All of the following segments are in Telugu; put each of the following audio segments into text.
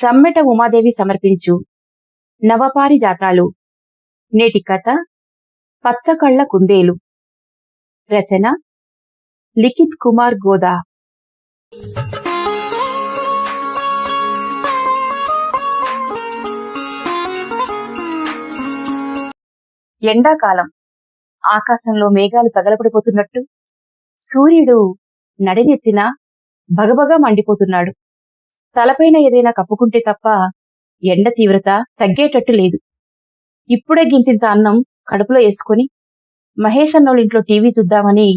సమ్మెట ఉమాదేవి సమర్పించు. నవపారిజాతాలు. నేటి కథ పచ్చకళ్ళ కుందేలు. రచన లిఖిత్ కుమార్ గోదా. ఎండాకాలం. ఆకాశంలో మేఘాలు తగలపడిపోతున్నట్టు సూర్యుడు నడినెత్తిన భగభగా మండిపోతున్నాడు. తలపైన ఏదైనా కప్పుకుంటే తప్ప ఎండ తీవ్రత తగ్గేటట్టు లేదు. ఇప్పుడే గింతింత అన్నం కడుపులో వేసుకుని మహేష్ అన్నోళ్ళింట్లో టీవీ చూద్దామని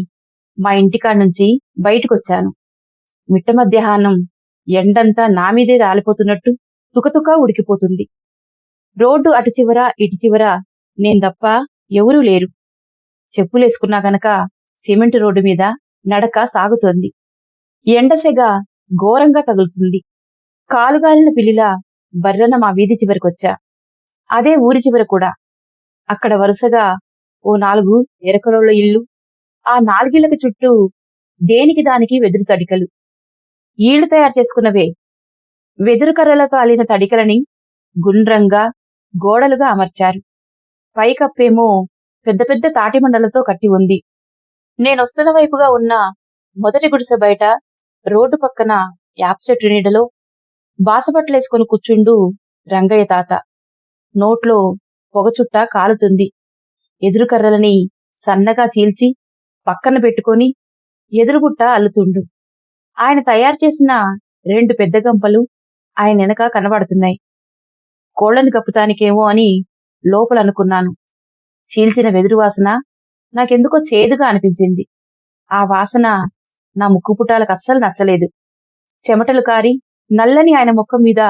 మా ఇంటికాడ నుంచి బయటకొచ్చాను. మిట్ట మధ్యాహ్నం ఎండంతా నా మీదే రాలిపోతున్నట్టు తుకతుక ఉడికిపోతుంది. రోడ్డు అటు చివర ఇటు చివర నేను తప్ప ఎవరూ లేరు. చెప్పులేసుకున్నా గనక సిమెంట్ రోడ్డు మీద నడక సాగుతోంది. ఎండసెగ ఘోరంగా తగులుతుంది. కాలుగాలిన పిల్లిలా బర్రన మా వీధి చివరికొచ్చా. అదే ఊరి చివర కూడా. అక్కడ వరుసగా ఓ నాలుగు ఎరకలోళ్ళ ఇల్లు ఆ నాలుగిళ్ళకు చుట్టూ దేనికి దానికి వెదురు తడికలు. ఈళ్ళు తయారు చేసుకున్నవే. వెదురు కర్రలతో అలిన తడికలని గుండ్రంగా గోడలుగా అమర్చారు. పైకప్పేమో పెద్ద పెద్ద తాటిమండలతో కట్టి ఉంది. నేనొస్తున్న వైపుగా ఉన్న మొదటి గుడిసె బయట రోడ్డు పక్కన యాప్ చెట్టు నీడలో బాసపట్లేసుకుని కూర్చుండు రంగయ్య తాత. నోట్లో పొగచుట్ట కాలుతుంది. ఎదురుకర్రలని సన్నగా చీల్చి పక్కన పెట్టుకొని ఎదురుగుట్ట అల్లుతుండు. ఆయన తయారు చేసిన రెండు పెద్ద గంపలు ఆయన వెనక కనబడుతున్నాయి. కోళ్ళను కప్పుతానికేమో అని లోపలనుకున్నాను చీల్చిన వెదురు వాసన నాకెందుకో చేదుగా అనిపించింది. ఆ వాసన నా ముక్కుపుటాలకు అస్సలు నచ్చలేదు. చెమటలు కారి నల్లని ఆయన ముఖం మీద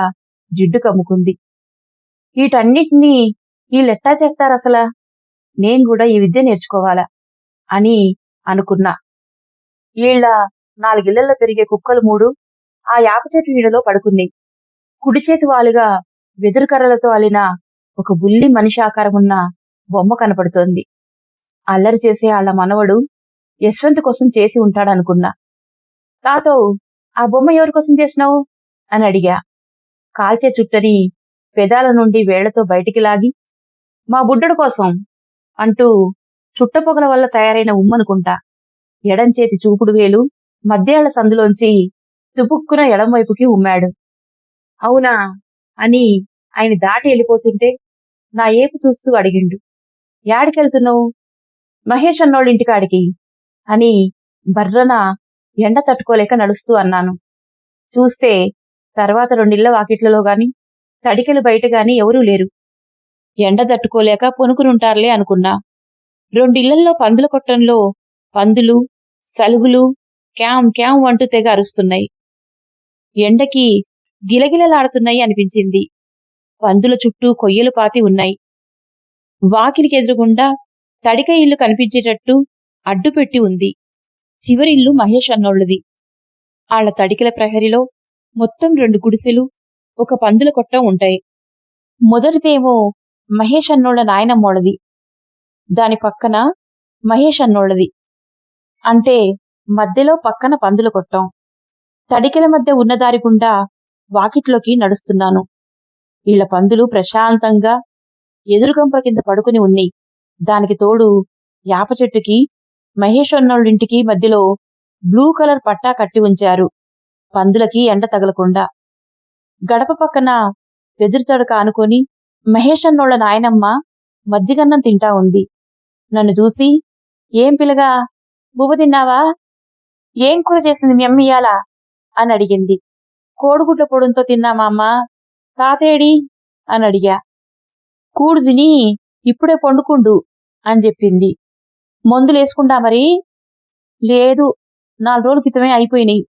జిడ్డు కమ్ముకుంది. వీటన్నిటినీ వీళ్ళెట్టా చేస్తారసలా నేను కూడా ఈ విద్య నేర్చుకోవాలా? అని అనుకున్నా. వీళ్ళ నాలుగిళ్ళలో పెరిగే కుక్కలు మూడు ఆ యాప చెట్టు నీడలో పడుకున్నాయి. కుడి చేతి వాలుగా వెదురు కర్రలతో అలిన ఒక బుల్లి మనిషి ఆకారం ఉన్న బొమ్మ కనపడుతోంది. అల్లరి చేసే ఆళ్ళ మనవడు యశ్వంత్ కోసం చేసి ఉంటాడనుకున్నా. తాతో ఆ బొమ్మ ఎవరి కోసం చేసినావు? అని అడిగా. కాల్చే చుట్టని పెదాల నుండి వేళ్ళతో బయటికి లాగి మా బుడ్డడు కోసం అంటూ చుట్టపొగల వల్ల తయారైన ఉమ్మనుకుంటా ఎడంచేతి చూపుడు వేలు మధ్యాళ్ళ సందులోంచి తుపుక్కున ఎడంవైపుకి ఉమ్మాడు. అవునా అని ఆయన దాటి వెళ్ళిపోతుంటే నా ఏపు చూస్తూ అడిగిండు. యాడికెళ్తున్నావు? మహేష్ అన్నోళ్ళింటికాడికి అని బర్రన ఎండ తట్టుకోలేక నడుస్తూ అన్నాను. చూస్తే తర్వాత రెండిళ్ళ వాకిట్లలో గాని తడికెలు బయట గాని ఎవరూ లేరు. ఎండ తట్టుకోలేక పొనుకునుంటారులే అనుకున్నా. రెండిళ్ళల్లో పందుల కొట్టంలో పందులు సలుగులు క్యాం క్యాం అంటూ తెగ అరుస్తున్నాయి. ఎండకి గిలగిలలాడుతున్నాయి అనిపించింది. పందుల చుట్టూ కొయ్యలు పాతి ఉన్నాయి. వాకిలికి ఎదురుగుండా తడిక ఇల్లు కనిపించేటట్టు అడ్డుపెట్టి ఉంది. చివరిల్లు మహేష్ అన్నోళ్ళది. ఆళ్ళ తడికల ప్రహరిలో మొత్తం రెండు గుడిసెలు ఒక పందుల కొట్టం ఉంటాయి. మొదటిదేమో మహేష్ అన్నోళ్ళ నాయనమ్మోళ్ళది. దాని పక్కన మహేష్ అన్నోళ్ళది. అంటే మధ్యలో పక్కన పందుల కొట్టం. తడికెల మధ్య ఉన్నదారి గుండా వాకిట్లోకి నడుస్తున్నాను. వీళ్ళ పందులు ప్రశాంతంగా ఎదురుగంప కింద పడుకుని ఉన్నాయి. దానికి తోడు యాప చెట్టుకి మహేష్ అన్నోళ్ళింటికి మధ్యలో బ్లూ కలర్ పట్టా కట్టి ఉంచారు. పందులకి ఎండ తగలకుండా. గడప పక్కన వెదురుతడక ఆనుకొని మహేష్ అన్నోళ్ళ నాయనమ్మ మజ్జిగన్నం తింటా ఉంది. నన్ను చూసి ఏం పిల్లగా బువ్వ తిన్నావా? ఏం కూర చేసింది మీ అమ్మ అని అడిగింది. కోడిగుడ్ల పొడుంతో తిన్నామా అమ్మ? తాతేడి? అని అడిగా. కూడు తిని ఇప్పుడే పండుకుండు అని చెప్పింది. మందులేసుకుంటా మరి? లేదు నాలుగు రోజుల క్రితమే అయిపోయినాయి.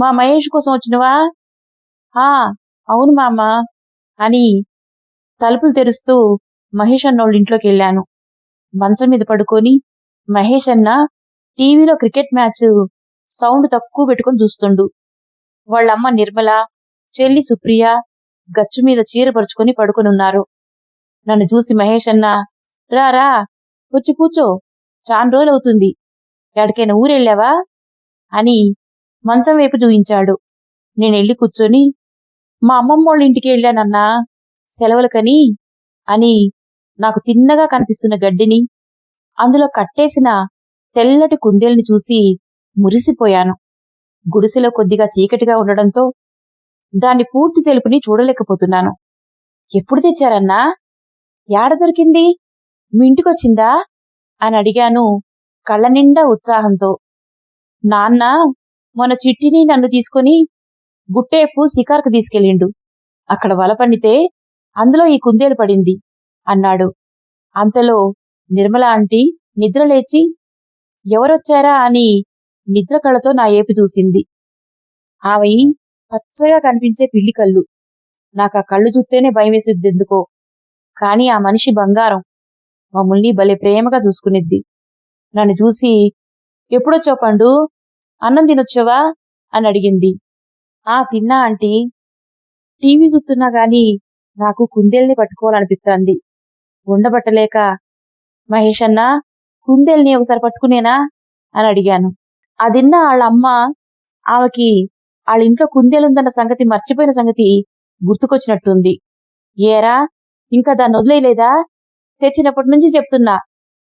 మా మహేష్ కోసం వచ్చినవా? ఆ అవును మామ. అని తలుపులు తెరుస్తూ మహేష్ అన్నోళ్ళ ఇంట్లోకి వెళ్ళాను. మంచం మీద పడుకొని మహేష్ అన్న టీవీలో క్రికెట్ మ్యాచ్ సౌండ్ తక్కువ పెట్టుకొని చూస్తుండు. వాళ్ళమ్మ నిర్మల చెల్లి సుప్రియ గచ్చు మీద చీర పరుచుకొని పడుకొనున్నారు నన్ను చూసి మహేష్ అన్న రా రా వచ్చి కూర్చో. చాన్ రోజులు అవుతుంది ఎక్కడికైనా ఊరెళ్ళావా? అని మంచం వైపు చూయించాడు. నేను వెళ్ళి కూర్చొని మా అమ్మమ్మ వాళ్ళ ఇంటికి వెళ్ళానన్నా సెలవులకని అని నాకు తిన్నగా కనిపిస్తున్న గడ్డిని అందులో కట్టేసిన తెల్లటి కుందేల్ని చూసి మురిసిపోయాను. గుడిసెలో కొద్దిగా చీకటిగా ఉండడంతో దాని పూర్తి తెలుపుని చూడలేకపోతున్నాను. ఎప్పుడు తెచ్చారన్నా? యాడ దొరికింది? మీ ఇంటికొచ్చిందా? అని అడిగాను కళ్ళ నిండా ఉత్సాహంతో. నాన్న మన చిట్టిని నన్ను తీసుకొని గుట్టేపు శికార్కు తీసుకెళ్ళిండు. అక్కడ వల పండితే అందులో ఈ కుందేలు పడింది అన్నాడు. అంతలో నిర్మల ఆంటీ నిద్రలేచి ఎవరొచ్చారా అని నిద్ర కళ్ళతో నా ఏపు చూసింది. ఆమె పచ్చగా కనిపించే పిల్లి కళ్ళు. నాకు ఆ కళ్ళు చూస్తేనే భయమేసిద్దెందుకో కాని ఆ మనిషి బంగారం. మమ్మల్ని భలే ప్రేమగా చూసుకునిద్ది. నన్ను చూసి ఎప్పుడొచ్చావు పండు? అన్నం తినొచ్చవా? అని అడిగింది. ఆ తిన్నా ఆంటీ. టీవీ చూస్తున్నా గాని నాకు కుందేల్ని పట్టుకోవాలనిపిస్తోంది ఉండబట్టలేక మహేష్ అన్న కుందేల్ని ఒకసారి పట్టుకునేనా? అని అడిగాను. అదిన్న వాళ్ళ అమ్మ ఆమెకి వాళ్ళ ఇంట్లో కుందేలుందన్న సంగతి మర్చిపోయిన సంగతి గుర్తుకొచ్చినట్టుంది. ఏరా ఇంకా దాన్ని వదిలేయలేదా? తెచ్చినప్పటి నుంచి చెప్తున్నా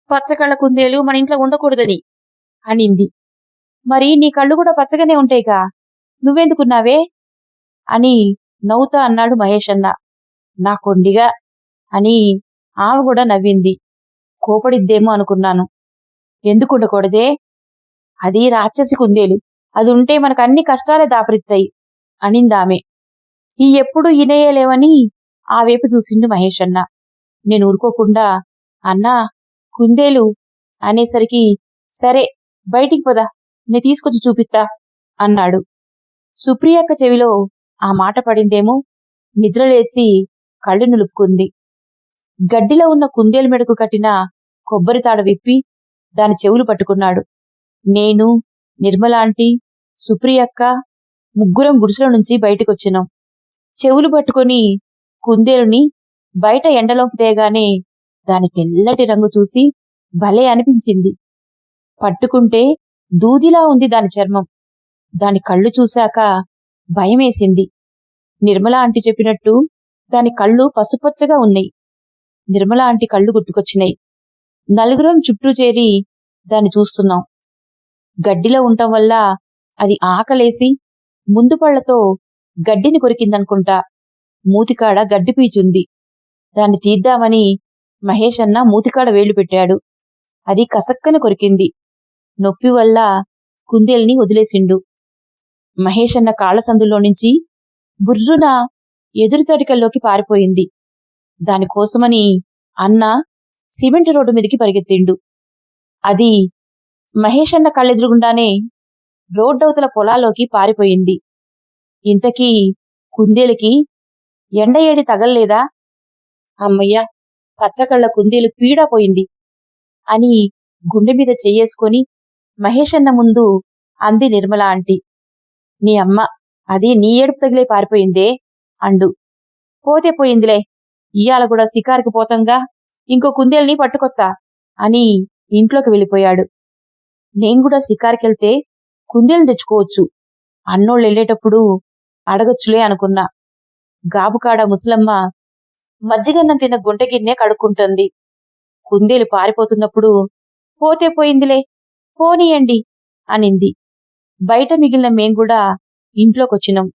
పచ్చకళ్ళ కుందేలు మన ఇంట్లో ఉండకూడదని అనింది. మరి నీ కళ్ళు కూడా పచ్చగానే ఉంటాయిగా. నువ్వెందుకున్నావే? అని నవ్వుతా అన్నాడు మహేష్ అన్న. నా కొండిగా అని ఆమె కూడా నవ్వింది. కోపడిద్దేమో అనుకున్నాను. ఎందుకు ఉండకూడదే? అది రాక్షసి కుందేలు. అది ఉంటే మనకు అన్ని కష్టాలే దాపరిస్తాయి అనిందామె ఈ ఎప్పుడు ఇనేయలేవని ఆ వైపు చూసిండు మహేష్ అన్న. నేను ఊరుకోకుండా అన్నా కుందేలు అనేసరికి సరే బయటికి పోదా. నీ తీసుకొచ్చి చూపిస్తా అన్నాడు. సుప్రియక్క చెవిలో ఆ మాట పడిందేమో నిద్రలేచి కళ్ళు నిలుపుకుంది. గడ్డిలో ఉన్న కుందేలు మెడకు కట్టిన కొబ్బరి తాడు విప్పి దాని చెవులు పట్టుకున్నాడు. నేను నిర్మలాంటి సుప్రియక్క ముగ్గురం గుడిసెల నుంచి బయటకొచ్చినాం. చెవులు పట్టుకొని కుందేలుని బయట ఎండలోకి తేగానే దాని తెల్లటి రంగు చూసి భలే అనిపించింది. పట్టుకుంటే దూదిలా ఉంది దాని చర్మం. దాని కళ్ళు చూశాక భయమేసింది. నిర్మల ఆంటీ చెప్పినట్టు దాని కళ్ళు పసుపచ్చగా ఉన్నాయి. నిర్మల ఆంటీ కళ్ళు గుర్తుకొచ్చినాయి. నలుగురం చుట్టూ చేరి దాన్ని చూస్తున్నాం. గడ్డిలో ఉండటం వల్ల అది ఆకలేసి ముందు పళ్ళతో గడ్డిని కొరికిందనుకుంటా. మూతికాడ గడ్డి పీచుంది దాన్ని తీద్దామని మహేష్ అన్న మూతికాడ వేళ్ళు పెట్టాడు. అది కసక్కన కొరికింది. నొప్పి వల్ల కుందేల్ని వదిలేసిండు. మహేష్ అన్న కాళ్ళసందులో నుంచి బుర్రున ఎదురు తడికల్లోకి పారిపోయింది. దానికోసమని అన్న సిమెంట్ రోడ్డు మీదకి పరిగెత్తిండు. అది మహేష్ అన్న కళ్ళెదురుగుండానే రోడ్డవతల పొలాల్లోకి పారిపోయింది. ఇంతకీ కుందేలుకి ఎండ ఏడి తగల్లేదా? అమ్మయ్య పచ్చకళ్ళ కుందేలు పీడపోయింది అని గుండె మీద చెయ్యేసుకొని మహేష్ అన్న ముందు అంది నిర్మల ఆంటీ. నీ అమ్మ అది నీ ఏడుపు తగిలే పారిపోయిందే అండు. పోతే పోయిందిలే ఇయ్యాల కూడా షికారుకి పోతంగా ఇంకో కుందేల్ని పట్టుకొత్తా అని ఇంట్లోకి వెళ్ళిపోయాడు. నేను కూడా షికారుకెళ్తే కుందేలు తెచ్చుకోవచ్చు అన్నోళ్ళు వెళ్ళేటప్పుడు అడగచ్చులే అనుకున్నా. గాబుకాడ ముసలమ్మ మజ్జిగన్నం తిన్న గుంట గిన్నె కడుక్కుంటుంది. కుందేలు పారిపోతున్నప్పుడు పోతే పోయిందిలే పోనీయండి అనింది. బయట మిగిలిన మేం కూడా ఇంట్లోకొచ్చినాం.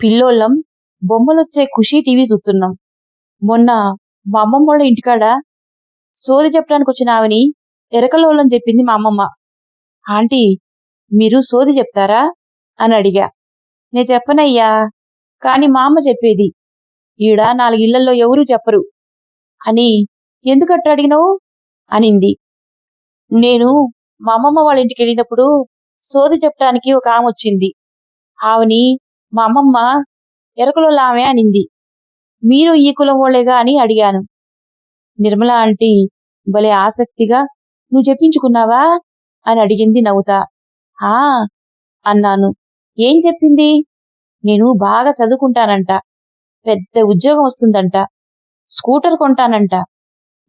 పిల్లోళ్ళం బొమ్మలొచ్చే ఖుషీ టీవీ చూస్తున్నాం మొన్న మా అమ్మమ్మ వాళ్ళ ఇంటికాడ సోది చెప్పడానికి వచ్చిన ఆమెని ఎరకలోళ్ళని చెప్పింది మా అమ్మమ్మ. ఆంటీ మీరు సోది చెప్తారా? అని అడిగా. నేను చెప్పనయ్యా కాని మా అమ్మ చెప్పేది ఈడ నాలుగిళ్ళలో ఎవరూ చెప్పరు. అని ఎందుకట్ట అడిగినావు? అనింది. నేను మా అమ్మమ్మ వాళ్ళ ఇంటికి వెళ్ళినప్పుడు సోది చెప్పడానికి ఒక ఆమె వచ్చింది. ఆమెని మా అమ్మమ్మ ఎరకలో ఆమె అనింది. మీరు ఈ కులం వాళ్ళేగా? అని అడిగాను. నిర్మల ఆంటీ భలే ఆసక్తిగా నువ్వు చెప్పించుకున్నావా? అని అడిగింది నవ్వుతా. ఆ అన్నాను. ఏం చెప్పింది? నేను బాగా చదువుకుంటానంట. పెద్ద ఉద్యోగం వస్తుందంట. స్కూటర్ కొంటానంట.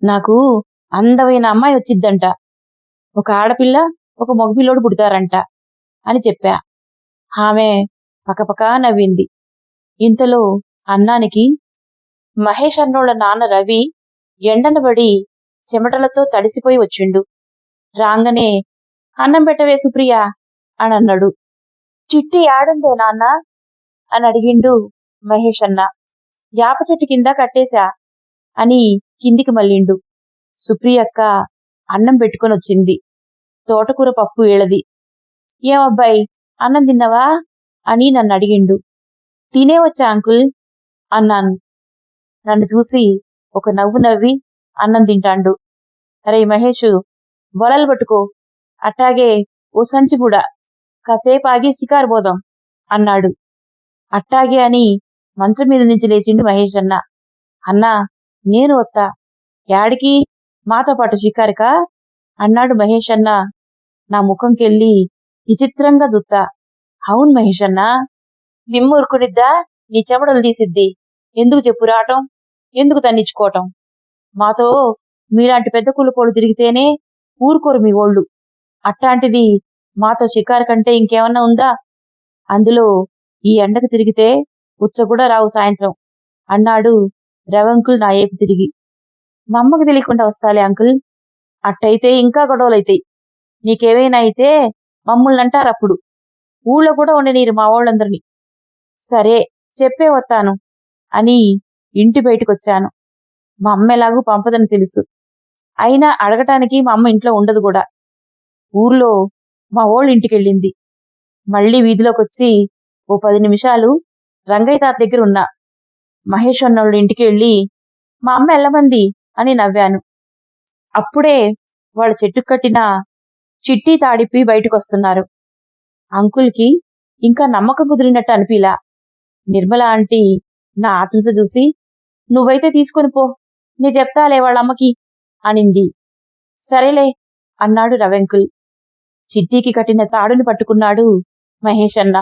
నాకు అందమైన అమ్మాయి వచ్చిద్దంట. ఒక ఆడపిల్ల ఒక మగపిల్లోడు పుడతారంట అని చెప్పా. ఆమె పకపకా నవ్వింది. ఇంతలో అన్నానికి మహేష్ అన్నోళ్ళ నాన్న రవి ఎండనబడి చెమటలతో తడిసిపోయి వచ్చిండు. రాంగనే అన్నం పెట్టవే సుప్రియ అని అన్నాడు చిట్టి ఆడందే నాన్న అని అడిగిండు మహేష్ అన్న. యాప చెట్టు కింద కట్టేశా అని కిందికి మళ్ళిండు. సుప్రియక్క అన్నం పెట్టుకొని వచ్చింది. తోటకూర పప్పు ఏళది ఏమబ్బాయి అన్నం తిన్నావా? అని నన్ను అడిగిండు. తినే వచ్చా అంకుల్? అన్నాను. నన్ను చూసి ఒక నవ్వు నవ్వి అన్నం తింటాండు. అరే మహేషు వలలు పట్టుకో. అట్టాగే ఓ సంచి కూడా. కాసేపు ఆగి షికారు పోదాం అన్నాడు. అట్టాగే అని మంచం మీద నుంచి లేచిండు మహేష్ అన్న. అన్నా నేను వత్తా. యాడికి? మాతో పాటు షికారిక అన్నాడు మహేష్ అన్న. నా ముఖంకెళ్ళి విచిత్రంగా జుత్తా. అవును మహేష్ అన్న. మిమ్మూరుకునిద్దా నీ చెమడలు తీసిద్ది. ఎందుకు చెప్పు రావటం? ఎందుకు తన్నిచ్చుకోవటం? మాతో మీలాంటి పెద్ద కులపోళ్ళు తిరిగితేనే ఊరుకోరు మీ ఓళ్ళు. అట్టాంటిది మాతో షికారు కంటే ఇంకేమన్నా ఉందా? అందులో ఈ ఎండకు తిరిగితే ఉచ్చ కూడా రావు సాయంత్రం అన్నాడు రవంకుల్ నా ఏపు తిరిగి. మా అమ్మకు తెలియకుండా వస్తాలే అంకుల్. అట్టయితే ఇంకా గొడవలైతాయి. నీకేమైనా అయితే మమ్మల్ని అంటారు అప్పుడు. ఊళ్ళో కూడా ఉండనీరు మా వాళ్ళందరినీ. సరే చెప్పే వస్తాను అని ఇంటి బయటకొచ్చాను. మా అమ్మ ఎలాగూ పంపదని తెలుసు. అయినా అడగటానికి మా అమ్మ ఇంట్లో ఉండదు కూడా. ఊర్లో మా ఓళ్ళ ఇంటికెళ్ళింది. మళ్ళీ వీధిలోకి వచ్చి ఓ పది నిమిషాలు రంగయ్య తాత దగ్గర ఉన్నా. మహేష్ అన్నోళ్ళ ఇంటికి వెళ్ళి మా అమ్మ ఎల్లమంది? అని నవ్వాను. అప్పుడే వాళ్ళ చెట్టు కట్టిన చిట్టి తాడిపి బయటకొస్తున్నారు. అంకుల్కి ఇంకా నమ్మకం కుదిరినట్టు అనిపిలా. నిర్మల ఆంటీ నా ఆతృత చూసి నువ్వైతే తీసుకొని పో నీ చెప్తాలే వాళ్ళ అమ్మకి అనింది. సరేలే అన్నాడు రవెంకుల్ చిట్టీకి కట్టిన తాడుని పట్టుకున్నాడు మహేష్ అన్న.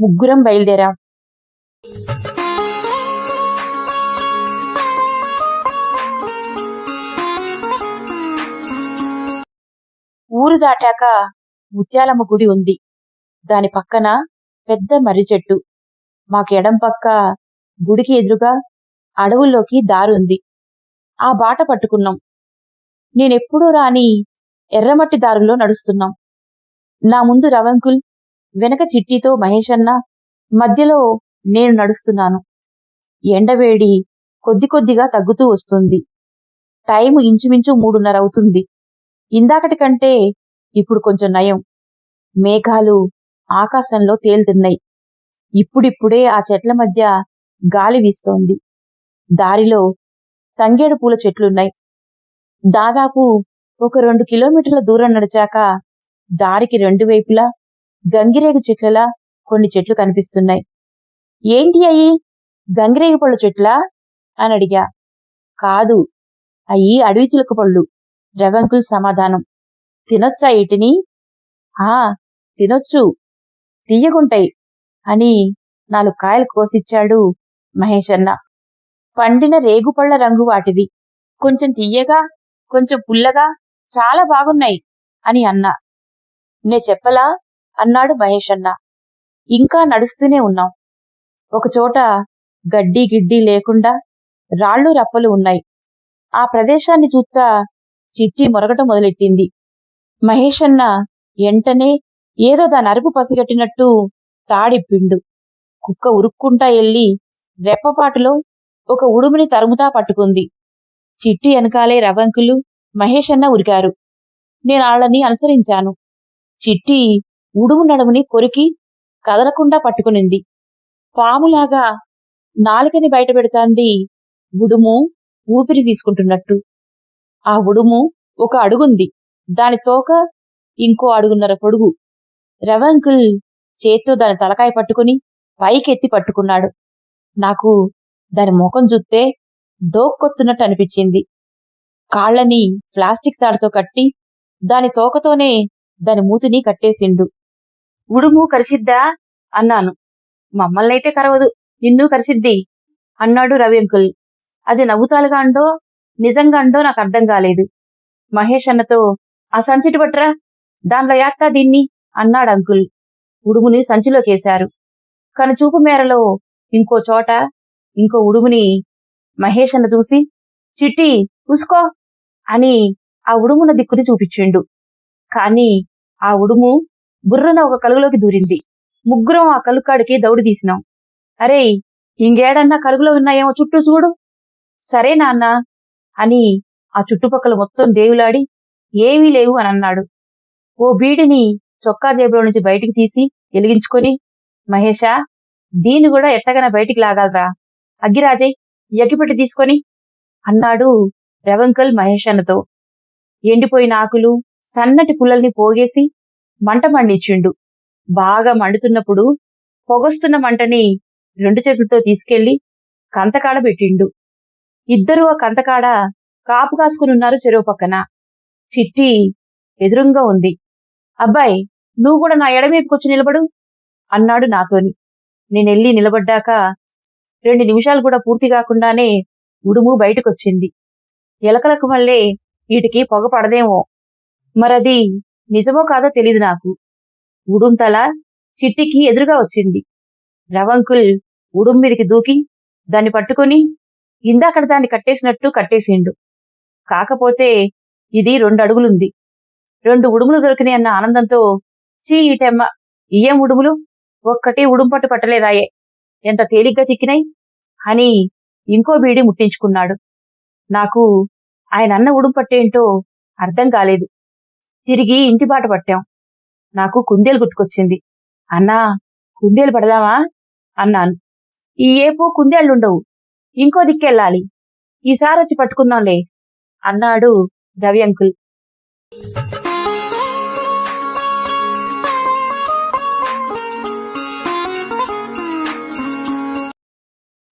ముగ్గురం బయలుదేరాం. ఊరు దాటాక ముత్యాలమ్మ గుడి ఉంది. దాని పక్కన పెద్ద మర్రి చెట్టు. మాకు ఎడం పక్క గుడికి ఎదురుగా అడవుల్లోకి దారుంది ఆ బాట పట్టుకున్నాం. నేనెప్పుడూ రాని ఎర్రమట్టి దారుల్లో నడుస్తున్నాం. నా ముందు రవంకుల్ వెనక చిట్టితో మహేష్ అన్న మధ్యలో నేను నడుస్తున్నాను. ఎండవేడి కొద్ది కొద్దిగా తగ్గుతూ వస్తుంది. టైము ఇంచుమించు మూడున్నర అవుతుంది. ఇందాకటి కంటే ఇప్పుడు కొంచెం నయం. మేఘాలు ఆకాశంలో తేలుతున్నాయి. ఇప్పుడిప్పుడే ఆ చెట్ల మధ్య గాలి వీస్తోంది. దారిలో తంగేడు పూల చెట్లున్నాయి. దాదాపు ఒక రెండు కిలోమీటర్ల దూరం నడిచాక దారికి రెండు వైపులా గంగిరేగు చెట్లలా కొన్ని చెట్లు కనిపిస్తున్నాయి. ఏంటి అయి గంగిరేగు పళ్ళు చెట్లా? అని అడిగా. కాదు అయి అడవి చిలుక పళ్ళు. రవంకుల్ సమాధానం. తినొచ్చా ఇటిని ఆ తినొచ్చు. తీయగుంటాయి అని నాలుగు కాయలు కోసిచ్చాడు మహేష్ అన్న. పండిన రేగుపళ్ళ రంగు వాటిది. కొంచెం తీయగా కొంచెం పుల్లగా చాలా బాగున్నాయి అని అన్నా. నే చెప్పలా? అన్నాడు మహేష్ అన్న ఇంకా నడుస్తూనే ఉన్నాం. ఒకచోట గడ్డి గిడ్డి లేకుండా రాళ్ళు రప్పలు ఉన్నాయి. ఆ ప్రదేశాన్ని చూస్తా చిట్టి మొరగట మొదలెట్టింది. మహేష్ అన్న ఎంటనే ఏదో దాని అరుపు పసిగట్టినట్టు తాడిప్పిండు కుక్క ఉరుక్కుంటా ఎల్లి రెప్పపాటులో ఒక ఉడుముని తరుముతా పట్టుకుంది. చిట్టి వెనకాలే రవంకులు మహేష్ అన్న ఉరికారు. నేను వాళ్ళని అనుసరించాను. చిట్టి ఉడుము నడుముని కొరికి కదలకుండా పట్టుకునింది. పాములాగా నాలుకని బయట పెడతాంది ఉడుము ఊపిరి తీసుకుంటున్నట్టు. ఆ ఉడుము ఒక అడుగుంది. దాని తోక ఇంకో అడుగున్నర పొడుగు. రవంకుల్ చేత్తో దాని తలకాయ పట్టుకుని పైకెత్తి పట్టుకున్నాడు. నాకు దాని ముఖం చూస్తే డోక్కొత్తున్నట్టు అనిపించింది. కాళ్ళని ప్లాస్టిక్ తాడుతో కట్టి దాని తోకతోనే దాని మూతిని కట్టేసిండు. ఉడుము కరిసిద్దా? అన్నాను. మమ్మల్నైతే కరవదు. నిన్ను కరిసిద్ది అన్నాడు రవి అంకుల్. అది నవ్వుతాలుగా అండో నిజంగా అండో నాకు అర్థం కాలేదు. మహేష్ అన్నతో ఆ సంచిటి పట్రా దానిలో యాత్తా దీన్ని? అన్నాడు అంకుల్. ఉడుముని సంచిలోకేశారు. కనుచూపు మేరలో ఇంకో చోట ఇంకో ఉడుముని మహేష్ అన్న చూసి చిట్టి చూసుకో అని ఆ ఉడుమున దిక్కుని చూపించిండు. కాని ఆ ఉడుము బుర్రన ఒక కలుగులోకి దూరింది. ముగ్గురం ఆ కలుకాడికి దౌడు తీసినాం. అరే ఇంకేడన్నా కలుగులో ఉన్నాయేమో చుట్టూ చూడు. సరే నాన్న అని ఆ చుట్టుపక్కల మొత్తం దేవులాడి ఏమీ లేవు అని అన్నాడు. ఓ బీడిని చొక్కా జేబులో నుంచి బయటికి తీసి వెలిగించుకొని మహేషా దీన్ని కూడా ఎట్టగన బయటికి లాగలరా. అగ్గిరాజయ్ ఎగ్గిపెట్టి తీసుకొని అన్నాడు రవంకల్ మహేష్ అన్నతో ఎండిపోయిన ఆకులు సన్నటి పుల్లల్ని పోగేసి మంట మండిచ్చిండు బాగా మండుతున్నప్పుడు పొగొస్తున్న మంటని రెండు చేతులతో తీసుకెళ్ళి కంతకాడ పెట్టిండు. ఇద్దరూ ఆ కంతకాడ కాపు కాసుకునున్నారు చెరువు పక్కన. చిట్టి ఎదురుంగా ఉంది. అబ్బాయి నువ్వు కూడా నా ఎడమేపుకొచ్చి నిలబడు అన్నాడు నాతోని. నేనెళ్ళి నిలబడ్డాక రెండు నిమిషాలు కూడా పూర్తి కాకుండానే ఉడుము బయటకొచ్చింది. ఎలకలకు మళ్ళీ వీటికి పొగ పడదేమో. మరది నిజమో కాదో తెలీదు నాకు. ఉడుంతల చిట్టికి ఎదురుగా వచ్చింది. రవంకుల్ ఉడుం మీదకి దూకి దాన్ని పట్టుకొని ఇందాకడ దాన్ని కట్టేసినట్టు కట్టేసిండు. కాకపోతే ఇది రెండు అడుగులుంది. రెండు ఉడుములు దొరికినాయి అన్న ఆనందంతో చీ ఈటెమ్మ ఇయ్యం ఉడుములు? ఒక్కటి ఉడుంపట్టు పట్టలేదాయే. ఎంత తేలిగ్గా చిక్కినాయి? అని ఇంకో బీడి ముట్టించుకున్నాడు. నాకు ఆయన అన్న ఉడుంపట్టేంటో అర్థం కాలేదు. తిరిగి ఇంటి బాట పట్టాం. నాకు కుందేలు గుర్తుకొచ్చింది. అన్నా కుందేలు పడదామా? అన్నాను. ఈ ఏపు కుందేళ్ళుండవు ఇంకో దిక్కెళ్ళాలి. ఈసారి వచ్చి పట్టుకుందాంలే. అన్నాడు రవి అంకుల్.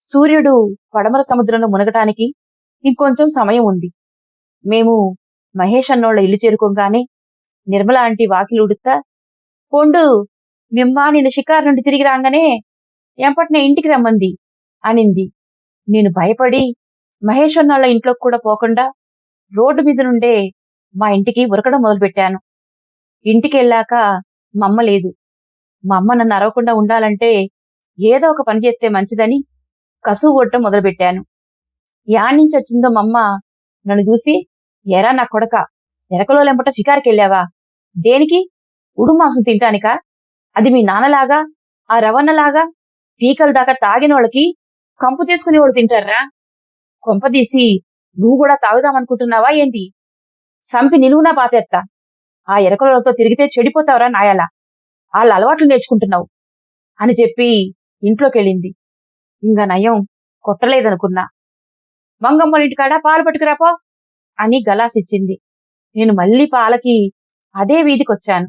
సూర్యుడు పడమర సముద్రంలో మునగటానికి ఇంకొంచెం సమయం ఉంది. మేము మహేష్ అన్నోళ్ళ ఇల్లు చేరుకోగానే నిర్మల ఆంటీ వాకిలి ఉడుతా పొండు మిమ్మా నేను షికారు నుండి తిరిగి రాగానే ఎంపట్న ఇంటికి రమ్మంది అనింది. నేను భయపడి మహేష్ అన్నాళ్ళ ఇంట్లోకి కూడా పోకుండా రోడ్డు మీద నుండే మా ఇంటికి ఉరకడం మొదలుపెట్టాను. ఇంటికి వెళ్ళాక మా అమ్మ లేదు. మా అమ్మ నన్ను అరవకుండా ఉండాలంటే ఏదో ఒక పని చేస్తే మంచిదని కసువు కొట్టడం మొదలుపెట్టాను. యాడ్నుంచి వచ్చిందో మమ్మ నన్ను చూసి ఎరా నా కొడక ఎరకలో లెంపట షికారుకెళ్ళావా? దేనికి? ఉడు మాంసం తింటానికా? అది మీ నాన్నలాగా ఆ రవణలాగా పీకల దాకా తాగిన వాళ్ళకి కంపు చేసుకునేవాడు తింటారా? కొంపదీసి నువ్వు కూడా తాగుదామనుకుంటున్నావా ఏంటి? సంపి నిలువునా పాతెత్తా. ఆ ఎరకలతో తిరిగితే చెడిపోతావరా నాయాలా. వాళ్ళ అలవాట్లు నేర్చుకుంటున్నావు అని చెప్పి ఇంట్లోకెళ్ళింది. ఇంకా నయం కొట్టలేదనుకున్నా. మంగమ్మల ఇంటికాడ పాలు పట్టుకురాపో అని గలాసిచ్చింది. నేను మళ్ళీ పాలకి అదే వీధికొచ్చాను.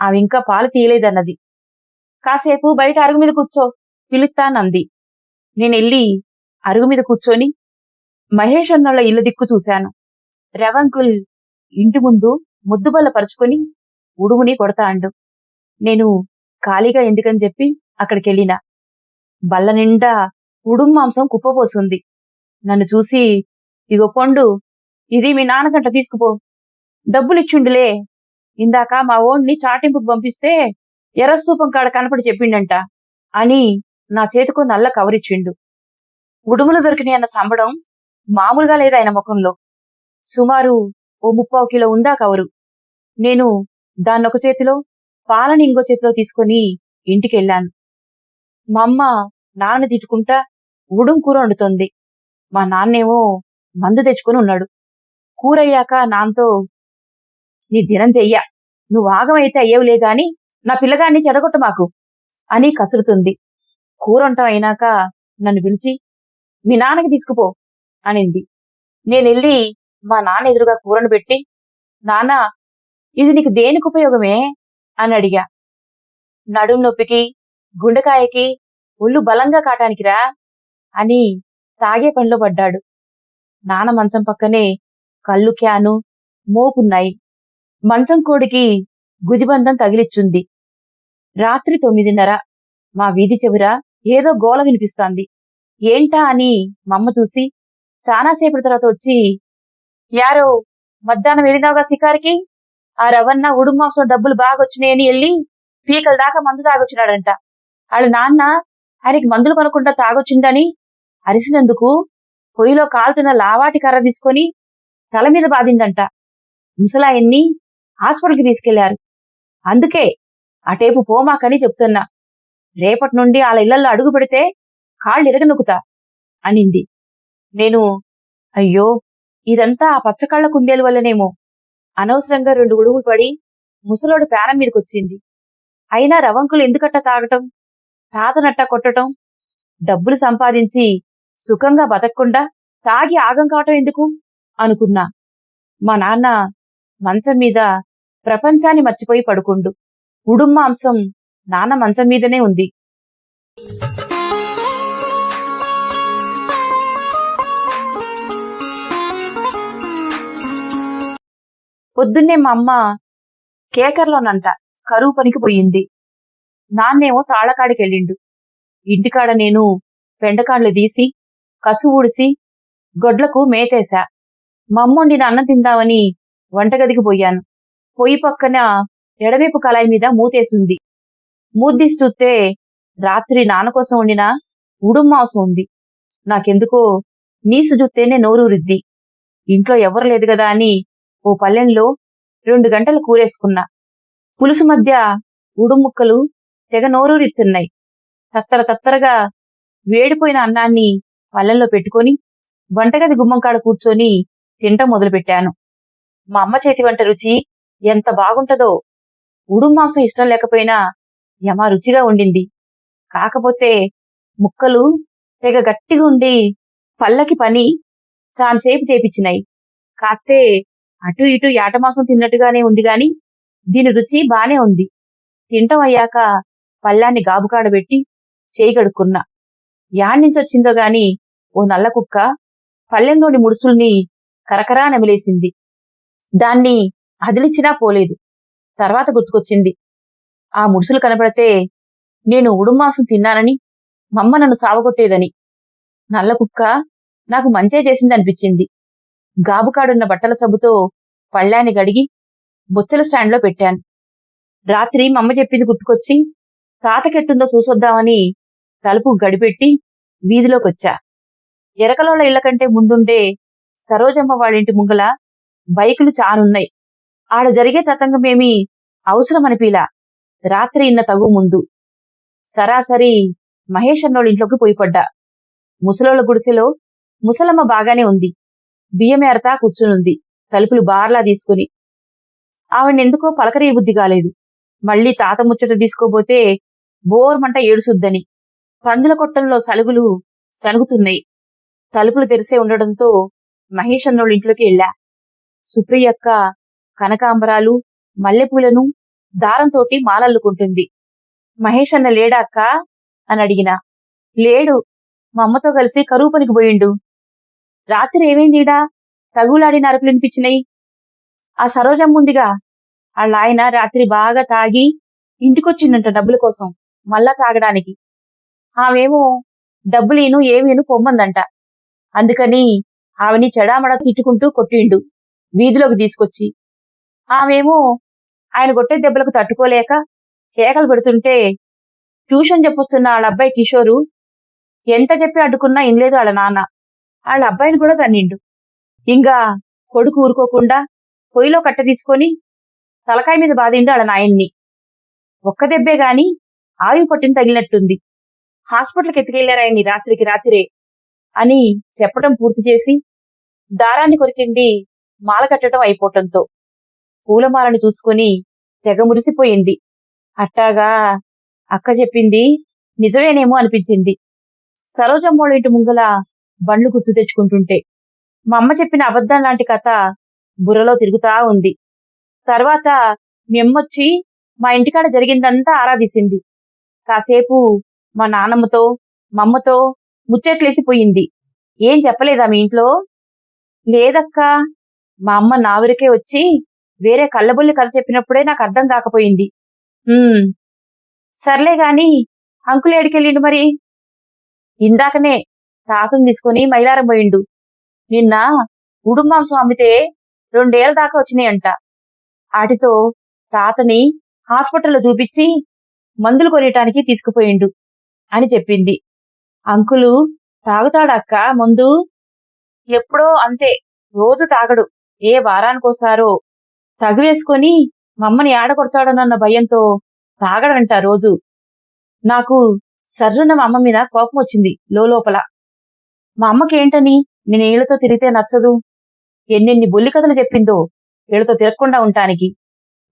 ఆమె ఇంకా పాలు తీయలేదన్నది. కాసేపు బయట అరుగు మీద కూర్చో పిలుస్తానంది. నేనెళ్ళి అరుగు మీద కూర్చొని మహేష్ అన్నోళ్ళ ఇల్లు దిక్కు చూశాను. రవంకుల్ ఇంటి ముందు ముద్దుబల్ల పరుచుకొని ఉడుముని కొడతాండు. నేను ఖాళీగా ఎందుకని చెప్పి అక్కడికెళ్ళినా. బల్ల నిండా ఉడుం మాంసం కుప్పపోసుంది నన్ను చూసి ఇగో పండు ఇది మీ నాన్నకంట తీసుకుపో. డబ్బులిచ్చుండులే. ఇందాక మా ఓణ్ణి చాటింపుకు పంపిస్తే ఎర్రస్తూపం కాడ కనపడి చెప్పిండంట. అని నా చేతికో నల్ల కవరిచ్చిండు. ఉడుములు దొరికినాయి అన్న సంబడం మామూలుగా లేదు ఆయన ముఖంలో. సుమారు ఓ ముప్పావు కిలో ఉందా కవరు. నేను దాన్నొక చేతిలో పాలని ఇంకో చేతిలో తీసుకొని ఇంటికెళ్ళాను. మా అమ్మ నాన్న తిట్టుకుంటా ఉడుం కూర వండుతోంది. మా నాన్నేమో మందు తెచ్చుకొని ఉన్నాడు. కూరయ్యాక నాన్నతో నీ దినం చెయ్య. నువ్వు ఆగమైతే అయ్యేవులే గాని నా పిల్లగాన్ని చెడగొట్ట మాకు. అని కసురుతుంది. కూరంటం అయినాక నన్ను పిలిచి మీ నాన్నకి తీసుకుపో అనింది. నేనెళ్ళి మా నాన్న ఎదురుగా కూరను పెట్టి నాన్న ఇది నీకు దేనికి ఉపయోగమే? అని అడిగా. నడుం నొప్పికి గుండెకాయకి ఒళ్ళు బలంగా కాటానికిరా అని తాగే పనిలో పడ్డాడు. నాన్న మంచం పక్కనే కళ్ళు క్యాను మోపున్నాయి. మంచం కోడికి గుదిబంధం తగిలిచ్చుంది. రాత్రి తొమ్మిదిన్నర. మా వీధి చెవుర ఏదో గోల వినిపిస్తోంది. ఏంటా అని మమ్మ చూసి చాలాసేపటి తర్వాత వచ్చి యారో మధ్యాహ్నం వెళ్ళినావుగా శికారికి? ఆ రవన్న ఉడుం మాంసం డబ్బులు బాగా వచ్చినాయని వెళ్ళి పీకల దాకా మందు తాగొచ్చినాడంట. వాళ్ళ నాన్న ఆయనకి మందులు కొనకుండా తాగొచ్చిందని అరిసినందుకు పొయ్యిలో కాలుతున్న లావాటి కర్ర తీసుకొని తల మీద బాధిండంట ముసలాయన్ని హాస్పిటల్కి తీసుకెళ్ళారు అందుకే అటేపు పోమాకని చెప్తున్నా. రేపటి నుండి వాళ్ళ ఇళ్ళలో అడుగు పెడితే కాళ్ళు ఇరగనుకుతా అనింది. నేను అయ్యో ఇదంతా ఆ పచ్చకళ్ళ కుందేలు వల్లనేమో. అనవసరంగా రెండు ఉడుగులు పడి ముసలోడు పేరం మీదకొచ్చింది. అయినా రవంకులు ఎందుకట్ట తాగటం? తాతనట్ట కొట్టటం? డబ్బులు సంపాదించి సుఖంగా బతకకుండా తాగి ఆగం కావటం ఎందుకు? అనుకున్నా. మా నాన్న మంచం మీద ప్రపంచాన్ని మర్చిపోయి పడుకుండు. ఉడుమ్మాంసం మాంసం నాన్న మంచం మీదనే ఉంది. పొద్దున్నే మా అమ్మ కేకర్లోనంట కరువు పనికి పోయింది. నాన్నేమో తాళకాడికెళ్ళిండు. ఇంటికాడ నేను పెండకాండ్లు తీసి కసు ఊడిసి గొడ్లకు మేతేశా. మమ్ముండి అన్నం తిందామని వంటగదికి పోయాను. పొయ్యి పక్కన ఎడమేపు కళాయి మీద మూతేసుంది. మూద్దీసి చూస్తే రాత్రి నాన్న కోసం వండిన ఉడుం మాంసం ఉంది. నాకెందుకో నీసు చూస్తేనే నోరూరిద్ది. ఇంట్లో ఎవరు లేదు కదా అని ఓ పల్లెంలో రెండు గంటలు కూరేసుకున్నా. పులుసు మధ్య ఉడుముక్కలు తెగ నోరూరిత్తున్నాయి. తత్తర తత్తరగా వేడిపోయిన అన్నాన్ని పల్లెంలో పెట్టుకొని వంటగది గుమ్మంకాడ కూర్చొని తింటం మొదలుపెట్టాను. మా అమ్మ చేతి వంట రుచి ఎంత బాగుంటదో. ఉడుం మాంసం ఇష్టం లేకపోయినా యమా రుచిగా ఉండింది. కాకపోతే ముక్కలు తెగ గట్టిగా ఉండి పళ్ళకి పని చాలాసేపు చేపించినాయి. కాస్తే అటు ఇటు యాటమాంసం తిన్నట్టుగానే ఉంది గాని దీని రుచి బానే ఉంది. తింటం అయ్యాక పళ్ళాన్ని గాబుకాడబెట్టి చేయి కడుక్కున్నా. యాడ్నించొచ్చిందో గాని ఓ నల్ల కుక్క పళ్ళెంలోని ముడుసుల్ని కరకరా నమిలేసింది దాన్ని అదిలిచ్చినా పోలేదు. తర్వాత గుర్తుకొచ్చింది. ఆ ముడుసులు కనపడితే నేను ఉడుమాసం తిన్నానని మమ్మ నన్ను సావగొట్టేదని. నల్ల కుక్క నాకు మంచే చేసిందనిపించింది. గాబుకాడున్న బట్టల సబ్బుతో పళ్ళాన్ని గడిగి బొచ్చల స్టాండ్లో పెట్టాను. రాత్రి మమ్మ చెప్పింది గుర్తుకొచ్చి తాతకెట్టుందో చూసొద్దామని తలుపు గడిపెట్టి వీధిలోకొచ్చా. ఎరకలోళ్ళ ఇళ్ళ కంటే ముందుండే సరోజమ్మ వాళ్ళింటి ముంగల బైకులు చానున్నాయి ఆడ జరిగే తతంగమేమి అవసరమనిపిలా. రాత్రి ఇన్న తగు ముందు. సరాసరి మహేష్ అన్నోళ్ళ ఇంట్లోకి పోయి పడ్డా. ముసలోళ్ళ గుడిసెలో ముసలమ్మ బాగానే ఉంది. బియ్యమేరతా కూర్చునుంది. తలుపులు బార్లా తీసుకుని. ఆవిడెందుకో పలకరీ బుద్ధి కాలేదు. మళ్ళీ తాత ముచ్చట తీసుకోబోతే బోర్మంట ఏడుసుద్దని. పందుల కొట్టంలో సలుగులు సనుగుతున్నాయి. తలుపులు తెరిసే ఉండడంతో మహేష్ అన్నోళ్ళ ఇంట్లోకి వెళ్ళా సుప్రియక్క కనకాంబరాలు మల్లెపూలను దారంతోటి మాలల్లుకుంటుంది. మహేష్ అన్న లేడా అక్క అని అడిగినా. లేడు. మా అమ్మతో కలిసి కరువు పనికి పోయిండు. రాత్రి ఏమైందిడా తగులాడిన అరుపులు వినిపించినాయి ఆ సరోజమ్మ ఉందిగా. వాళ్ళ ఆయన రాత్రి బాగా తాగి ఇంటికొచ్చిండంట డబ్బుల కోసం మళ్ళా తాగడానికి. ఆమెమో డబ్బులీను ఏమీను పొమ్మందంట. అందుకని ఆమెని చెడామడా తిట్టుకుంటూ కొట్టిండు. వీధిలోకి తీసుకొచ్చి ఆమెమో ఆయన కొట్టే దెబ్బలకు తట్టుకోలేక కేకలు పెడుతుంటే ట్యూషన్ చెప్పొస్తున్న వాళ్ళ అబ్బాయి కిషోరు ఎంత చెప్పి అడ్డుకున్నా ఇనలేదు వాళ్ళ నాన్న. వాళ్ళ అబ్బాయిని కూడా తన్నిండు. ఇంకా కొడుకు ఊరుకోకుండా పొయ్యిలో కట్ట తీసుకొని తలకాయ మీద బాధిండు వాళ్ళ నాయన్ని. ఒక్క దెబ్బే గాని ఆయువు పట్టిన తగిలినట్టుంది. హాస్పిటల్కి ఎత్తుకెళ్ళారు ఆయన్ని రాత్రికి రాత్రే అని చెప్పడం పూర్తి చేసి దారాన్ని కొరికింది మాల కట్టడం అయిపోవటంతో పూలమాలను చూసుకుని తెగ మురిసిపోయింది. అట్టాగా అక్క చెప్పింది నిజమేనేమో అనిపించింది. సరోజమ్మోళ్ళ ఇంటి ముంగల బండ్లు గుర్తు తెచ్చుకుంటుంటే మా అమ్మ చెప్పిన అబద్ధం లాంటి కథ బుర్రలో తిరుగుతా ఉంది. తర్వాత మెమ్మొచ్చి మా ఇంటికాడ జరిగిందంతా ఆరాధిసింది. కాసేపు మా నాన్నమ్మతో మమ్మతో ముచ్చట్లేసిపోయింది. ఏం చెప్పలేదా మీ ఇంట్లో? లేదక్కా మా అమ్మ నావిరికే వచ్చి వేరే కళ్ళబుల్లి కథ చెప్పినప్పుడే నాకు అర్థం కాకపోయింది. సర్లే గాని అంకుల్ ఏడికెళ్ళిండు మరి? ఇందాకనే తాతను తీసుకుని మైలారం పోయిండు. నిన్న ఉడుమాంసం అమ్మితే రెండేళ్ళ దాకా వచ్చినాయంట. వాటితో తాతని హాస్పిటల్లో చూపించి మందులు కొనేయటానికి తీసుకుపోయిండు అని చెప్పింది. అంకులు తాగుతాడక్క ముందు? ఎప్పుడో అంతే రోజు తాగడు. ఏ వారానికోసారో తగువేసుకొని మమ్మని ఆడకొడతాడనన్న భయంతో తాగడంట రోజు. నాకు సర్రున మా అమ్మ మీద కోపం వచ్చింది లోపల మా అమ్మకేంటని నేను ఏళ్ళతో తిరిగితే నచ్చదు. ఎన్నెన్ని బొల్లి కథలు చెప్పిందో వీళ్ళతో తిరగకుండా ఉంటానికి.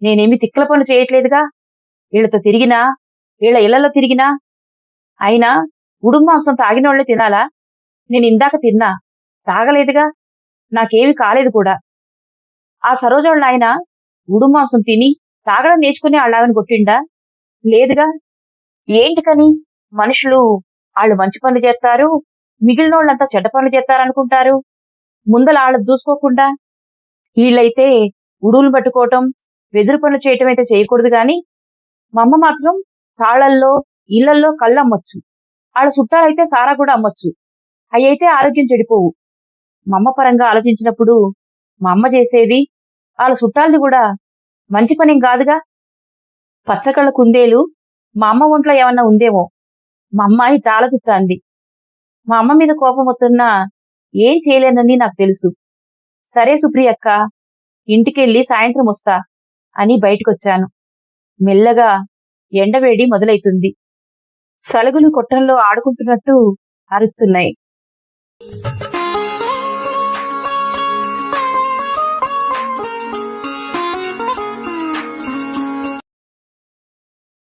నేనేమి తిక్కల పనులు చేయట్లేదుగా? వీళ్ళతో తిరిగినా వీళ్ళ ఇళ్ళలో తిరిగినా అయినా ఉడుం మాంసం తాగినోళ్ళే తినాలా? నేను ఇందాక తిన్నా తాగలేదుగా? నాకేమి కాలేదు కూడా. ఆ సరోజోళ్ళ ఆయన ఉడుం మాంసం తిని తాగడం నేర్చుకుని వాళ్ళని కొట్టిండా లేదుగా? ఏంటి కని? మనుషులు వాళ్ళు మంచి పనులు చేస్తారు మిగిలిన వాళ్ళంతా చెడ్డ పనులు చేస్తారనుకుంటారు. ముందల వాళ్ళ చూసుకోకుండా వీళ్ళైతే ఉడువులు పట్టుకోవటం వెదురు పనులు చేయటం అయితే చేయకూడదు గాని మా అమ్మ మాత్రం తాళల్లో ఇళ్ళల్లో కళ్ళు అమ్మొచ్చు. వాళ్ళ చుట్టాలైతే సారా కూడా అమ్మొచ్చు. అవి అయితే ఆరోగ్యం చెడిపోవు. మా అమ్మ పరంగా ఆలోచించినప్పుడు మా అమ్మ చేసేది. వాళ్ళ చుట్టాలది కూడా మంచి పనేం కాదుగా. పచ్చకళ్ళ కుందేలు మా అమ్మ ఒంట్లో ఏమన్నా ఉందేమో. మా అమ్మ ఇట్ట ఆలోచిస్తాంది మా అమ్మ మీద కోపం వస్తున్నా ఏం చేయలేనని నాకు తెలుసు. సరే సుప్రియక్క ఇంటికెళ్ళి సాయంత్రం వస్తా అని బయటకొచ్చాను. మెల్లగా ఎండవేడి మొదలైతుంది. సలుగులు కొట్టంలో ఆడుకుంటున్నట్టు అరుస్తున్నాయి